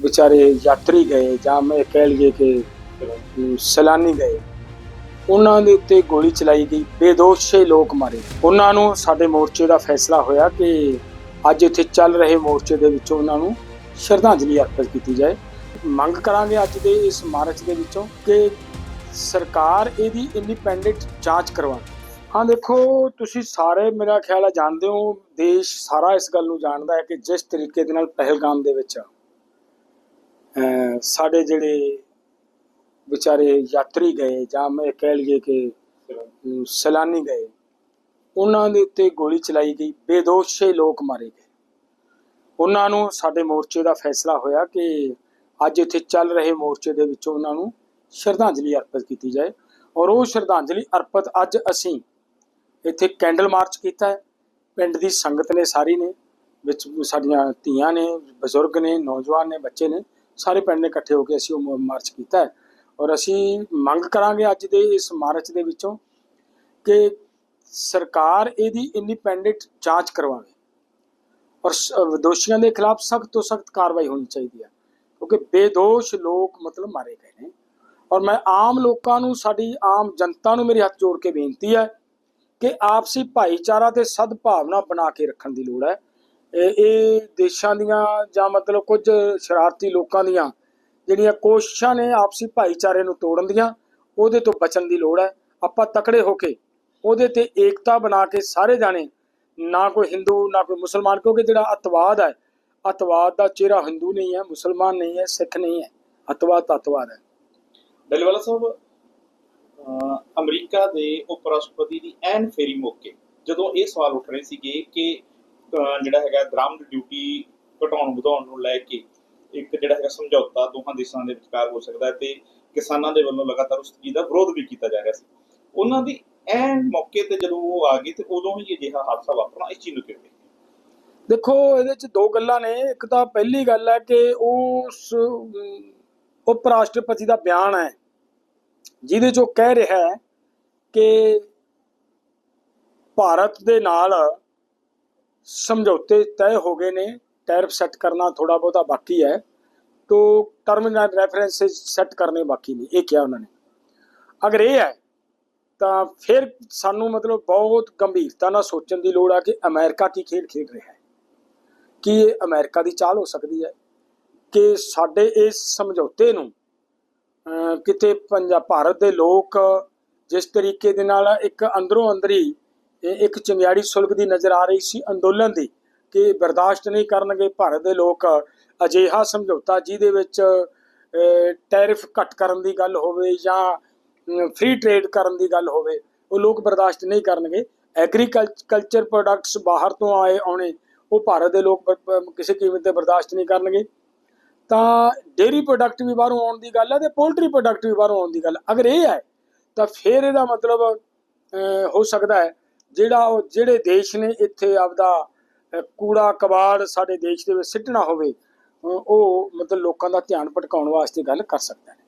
ਵਿਚਾਰੇ ਯਾਤਰੀ ਗਏ ਜਾਂ ਮੈਂ ਕਹਿ ਲਈਏ ਕਿ ਅਮ, ਸੈਲਾਨੀ ਗਏ। ਉਹਨਾਂ ਦੇ ਉੱਤੇ ਗੋਲੀ ਚਲਾਈ ਗਈ ਬੇਦੋਸ਼ੇ ਲੋਕ ਮਾਰੇ। ਉਹਨਾਂ ਨੂੰ ਸਾਡੇ ਮੋਰਚੇ ਦਾ ਫੈਸਲਾ ਹੋਇਆ ਕਿ ਅੱਜ ਇੱਥੇ ਚੱਲ ਰਹੇ ਮੋਰਚੇ ਦੇ ਵਿੱਚੋਂ ਉਹਨਾਂ ਨੂੰ ਸ਼ਰਧਾਂਜਲੀ ਅਰਪਿਤ ਕੀਤੀ ਜਾਏ। ਮੰਗ ਕਰਾਂਗੇ ਅੱਜ ਦੇ ਇਸ ਮਾਰਚ ਦੇ ਵਿੱਚੋਂ ਕਿ ਸਰਕਾਰ ਇਹਦੀ ਇੰਡੀਪੈਂਡੈਂਟ ਜਾਂਚ ਕਰਵਾਵੇ ਹਾਂ ਦੇਖੋ ਤੁਸੀਂ ਸਾਰੇ ਮੇਰਾ ਖਿਆਲ ਹੈ ਜਾਣਦੇ ਹੋ ਦੇਸ਼ ਸਾਰਾ ਇਸ ਗੱਲ ਨੂੰ ਜਾਣਦਾ ਹੈ ਕਿ ਜਿਸ ਤਰੀਕੇ ਦੇ ਨਾਲ ਪਹਿਲਗਾਮ ਦੇ ਵਿੱਚ ਸਾਡੇ ਜਿਹੜੇ ਵਿਚਾਰੇ ਯਾਤਰੀ ਗਏ ਜਾਂ ਮੈਂ ਕਹਿ ਲਈਏ ਕਿ ਅਮ, ਸੈਲਾਨੀ ਗਏ ਉਹਨਾਂ ਦੇ ਉੱਤੇ ਗੋਲੀ ਚਲਾਈ ਗਈ ਬੇਦੋਸ਼ੇ ਲੋਕ ਮਾਰੇ ਗਏ। ਉਹਨਾਂ ਨੂੰ ਸਾਡੇ ਮੋਰਚੇ ਦਾ ਫੈਸਲਾ ਹੋਇਆ ਕਿ ਅੱਜ ਇੱਥੇ ਚੱਲ ਰਹੇ ਮੋਰਚੇ ਦੇ ਵਿੱਚੋਂ ਉਹਨਾਂ ਨੂੰ ਸ਼ਰਧਾਂਜਲੀ ਅਰਪਿਤ ਕੀਤੀ ਜਾਏ। ਔਰ ਉਹ ਸ਼ਰਧਾਂਜਲੀ ਅਰਪਿਤ ਅੱਜ ਅਸੀਂ ਇੱਥੇ ਕੈਂਡਲ ਮਾਰਚ ਕੀਤਾ ਹੈ। ਪਿੰਡ ਦੀ ਸੰਗਤ ਨੇ ਸਾਰੀ ਨੇ ਵਿੱਚ ਸਾਡੀਆਂ ਧੀਆਂ ਨੇ ਬਜ਼ੁਰਗ ਨੇ ਨੌਜਵਾਨ ਨੇ ਬੱਚੇ ਨੇ ਸਾਰੇ ਪਿੰਡ ਨੇ ਇਕੱਠੇ ਹੋ ਕੇ ਅਸੀਂ ਉਹ ਮਾਰਚ ਕੀਤਾ ਹੈ। ਔਰ ਅਸੀਂ ਮੰਗ ਕਰਾਂਗੇ ਅੱਜ ਦੇ ਇਸ ਮਾਰਚ ਦੇ ਵਿੱਚੋਂ ਕਿ ਸਰਕਾਰ ਇਹਦੀ ਇੰਡੀਪੈਂਡੈਂਟ ਜਾਂਚ ਕਰਵਾਵੇ। ਔਰ ਸ- ਦੋਸ਼ੀਆਂ ਦੇ ਖਿਲਾਫ ਸਖਤ ਤੋਂ ਸਖਤ ਕਾਰਵਾਈ ਹੋਣੀ ਚਾਹੀਦੀ ਹੈ, ਕਿਉਂਕਿ ਬੇਦੋਸ਼ ਲੋਕ ਮਤਲਬ ਮਾਰੇ ਗਏ ਨੇ। ਔਰ ਮੈਂ ਆਮ ਲੋਕਾਂ ਨੂੰ, ਸਾਡੀ ਆਮ ਜਨਤਾ ਨੂੰ ਮੇਰੇ ਹੱਥ ਜੋੜ ਕੇ ਬੇਨਤੀ ਹੈ ਕਿ ਆਪਸੀ ਭਾਈਚਾਰਾ ਤੇ ਸਦਭਾਵਨਾ ਬਣਾ ਕੇ ਰੱਖਣ ਦੀ ਲੋੜ ਹੈ। ਇਹ ਦੇਸ਼ਾਂ ਦੀਆਂ ਜਾਂ ਮਤਲਬ ਕੁਝ ਸ਼ਰਾਰਤੀ ਲੋਕਾਂ ਦੀਆਂ ਜਿਹੜੀਆਂ ਕੋਸ਼ਿਸ਼ਾਂ ਨੇ ਆਪਸੀ ਭਾਈਚਾਰੇ ਨੂੰ ਤੋੜਨ ਦੀਆਂ, ਉਹਦੇ ਤੋਂ ਬਚਣ ਦੀ ਲੋੜ ਹੈ। ਆਪਾਂ ਤਕੜੇ ਹੋ ਕੇ ਉਹਦੇ ਤੇ ਏਕਤਾ ਬਣਾ ਕੇ ਸਾਰੇ ਜਾਣੇ, ਨਾ ਕੋਈ ਹਿੰਦੂ, ਨਾ ਕੋਈ ਮੁਸਲਮਾਨ, ਕਿਉਂਕਿ ਜਿਹੜਾ ਅਤਵਾਦ ਹੈ, ਅਤਵਾਦ ਦਾ ਚਿਹਰਾ ਹਿੰਦੂ ਨਹੀਂ ਹੈ, ਮੁਸਲਮਾਨ ਨਹੀਂ ਹੈ, ਸਿੱਖ ਨਹੀਂ ਹੈ। ਅਤਵਾਦ ਤਾਂ ਅਤਵਾਦ ਹੈ। ਡੱਲੇਵਾਲਾ ਸਾਹਿਬ ਅਮਰੀਕਾ ਦੇ ਉਪ ਰਾਸ਼ਟਰਪਤੀ ਦੀ ਐਨ ਫੇਰੀ ਮੌਕੇ ਜਦੋਂ ਇਹ ਸਵਾਲ ਉੱਠ ਰਹੇ ਸੀਗੇ ਕਿ ਜਿਹੜਾ ਹੈਗਾ ਦਰਾਮਦ ਡਿਊਟੀ ਘਟਾਉਣ ਵਧਾਉਣ ਨੂੰ ਲੈ ਕੇ ਇੱਕ ਜਿਹੜਾ ਹੈਗਾ ਸਮਝੌਤਾ ਦੋਹਾਂ ਦੇਸ਼ਾਂ ਦੇ ਵਿਚਕਾਰ ਹੋ ਸਕਦਾ ਹੈ ਤੇ ਕਿਸਾਨਾਂ ਦੇ ਵੱਲੋਂ ਲਗਾਤਾਰ ਉਸ ਚੀਜ਼ ਦਾ ਵਿਰੋਧ ਵੀ ਕੀਤਾ ਜਾ ਰਿਹਾ ਸੀ। ਉਹਨਾਂ ਦੀ ਐਨ ਮੌਕੇ ਤੇ ਜਦੋਂ ਉਹ ਆ ਗਏ ਤੇ ਉਦੋਂ ਹੀ ਅਜਿਹਾ ਹਾਦਸਾ ਵਾਪਰਨਾ ਇਸ ਚੀਜ਼ ਨੂੰ ਕਿਵੇਂ ਦੇਖੋ, ਇਹਦੇ ਚ ਦੋ ਗੱਲਾਂ ਨੇ। ਇੱਕ ਤਾਂ ਪਹਿਲੀ ਗੱਲ ਹੈ ਕਿ ਉਸ ਉਪ ਰਾਸ਼ਟਰਪਤੀ ਦਾ ਬਿਆਨ ਹੈ, ਜਿਹਦੇ ਚ ਉਹ ਕਹਿ ਰਿਹਾ ਹੈ ਕਿ ਭਾਰਤ ਦੇ ਨਾਲ ਸਮਝੌਤੇ ਤੈਅ ਹੋ ਗਏ ਨੇ, ਟੈਰਿਫ ਸੈੱਟ ਕਰਨਾ ਥੋੜਾ ਬਹੁਤਾ ਬਾਕੀ ਹੈ, ਤੋ ਟਰਮੀਨਲ ਰੈਫਰੈਂਸਸ ਸੈੱਟ ਕਰਨੇ ਬਾਕੀ ਨੇ, ਇਹ ਕਿਹਾ ਉਹਨਾਂ ਨੇ। ਅਗਰ ਇਹ ਹੈ, ਤਾਂ ਫਿਰ ਸਾਨੂੰ ਮਤਲਬ ਬਹੁਤ ਗੰਭੀਰਤਾ ਨਾਲ ਸੋਚਣ ਦੀ ਲੋੜ ਆ ਕਿ ਅਮਰੀਕਾ ਕੀ ਖੇਡ ਖੇਡ ਰਿਹਾ ਹੈ। ਕੀ ਇਹ ਅਮਰੀਕਾ ਦੀ ਚਾਲ ਹੋ ਸਕਦੀ ਹੈ ਕਿ ਸਾਡੇ ਇਸ ਸਮਝੌਤੇ ਨੂੰ ਕਿਤੇ ਪੰਜਾਬ ਭਾਰਤ ਦੇ ਲੋਕ ਜਿਸ ਤਰੀਕੇ ਦੇ ਨਾਲ ਇੱਕ ਅੰਦਰੋਂ ਅੰਦਰੀ ਇਹ ਇੱਕ ਚੰਗਿਆੜੀ ਸੁਲਗਦੀ ਨਜ਼ਰ ਆ ਰਹੀ ਸੀ ਅੰਦੋਲਨ ਦੀ ਕਿ ਬਰਦਾਸ਼ਤ ਨਹੀਂ ਕਰਨਗੇ ਭਾਰਤ ਦੇ ਲੋਕ। ਅਜਿਹਾ ਸਮਝੌਤਾ ਜਿਹਦੇ ਵਿੱਚ ਟੈਰਿਫ ਘੱਟ ਕਰਨ ਦੀ ਗੱਲ ਹੋਵੇ ਜਾਂ ਫ੍ਰੀ ਟ੍ਰੇਡ ਕਰਨ ਦੀ ਗੱਲ ਹੋਵੇ, ਉਹ ਲੋਕ ਬਰਦਾਸ਼ਤ ਨਹੀਂ ਕਰਨਗੇ। ਐਗਰੀਕਲਚਰ ਪ੍ਰੋਡਕਟਸ ਬਾਹਰ ਤੋਂ ਆਏ, ਆਉਣੇ, ਉਹ ਭਾਰਤ ਦੇ ਲੋਕ ਕਿਸੇ ਕੀਮਤ ਤੇ ਬਰਦਾਸ਼ਤ ਨਹੀਂ ਕਰਨਗੇ। ਤਾਂ ਡੇਰੀ ਪ੍ਰੋਡਕਟ ਵੀ ਬਾਹਰੋਂ ਆਉਣ ਦੀ ਗੱਲ ਹੈ ਤੇ ਪੋਲਟਰੀ ਪ੍ਰੋਡਕਟ ਵੀ ਬਾਹਰੋਂ ਆਉਣ ਦੀ ਗੱਲ ਅਗਰ ਇਹ ਹੈ, ਤਾਂ ਫਿਰ ਇਹਦਾ ਮਤਲਬ ਹੋ ਸਕਦਾ ਹੈ ਜਿਹੜਾ ਉਹ ਜਿਹੜੇ ਦੇਸ਼ ਨੇ ਇੱਥੇ ਆਪਦਾ ਕੂੜਾ ਕਬਾੜ ਸਾਡੇ ਦੇਸ਼ ਦੇ ਵਿੱਚ ਸਿੱਟਣਾ ਹੋਵੇ ਉਹ ਮਤਲਬ ਲੋਕਾਂ ਦਾ ਧਿਆਨ ਭਟਕਾਉਣ ਵਾਸਤੇ ਗੱਲ ਕਰ ਸਕਦਾ ਹੈ